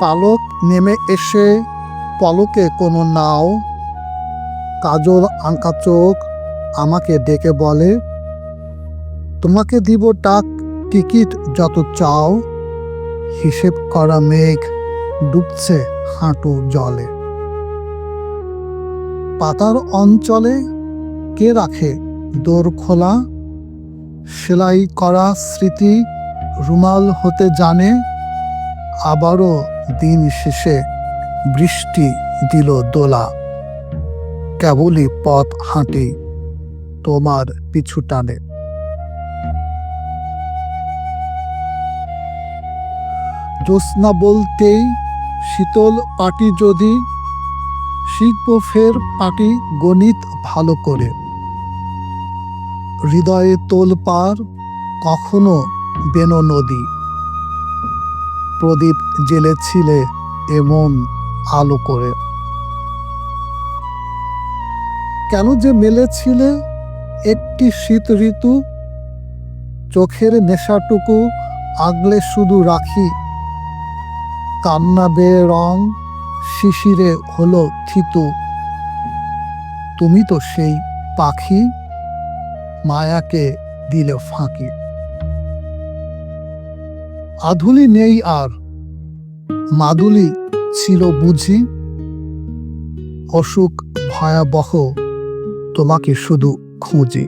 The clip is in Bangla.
পালক নেমে এসে পলকে কোনো নাও, কাজল আঁকা চোখ আমাকে ডেকে বলে, তোমাকে দিব টাক টিকিট যত চাও হিসেব করা মেঘ ডুবছে হাঁটু জলে। পাতার অঞ্চলে কে রাখে দোর খোলা? সেলাই করা স্মৃতি রুমাল হতে জানে, আবারও দিন শেষে বৃষ্টি দিল দোলা। কেবলই পথ হাঁটি তোমার পিছু টানে। জ্যোৎস্না বলতেই শীতল পাটি যদি শিখব ফের পাটি গণিত ভালো করে। হৃদয়ে তোল পার কখনো বেনো নদী। প্রদীপ জেলেছিলে এমন আলো করে। কেন যে মেলেছিলে একটি শীত ঋতু? চোখের নেশাটুকু আগলে শুধু রাখি। কান্না বেয়ে রং শিশিরে হলো থিতু। তুমি তো সেই পাখি, মায়াকে দিলে ফাঁকি। আধুলি নেই আর। মাদুলি ছিল বুঝি। অসুখ ভয়াবহ তোমাকে শুধু খুঁজি।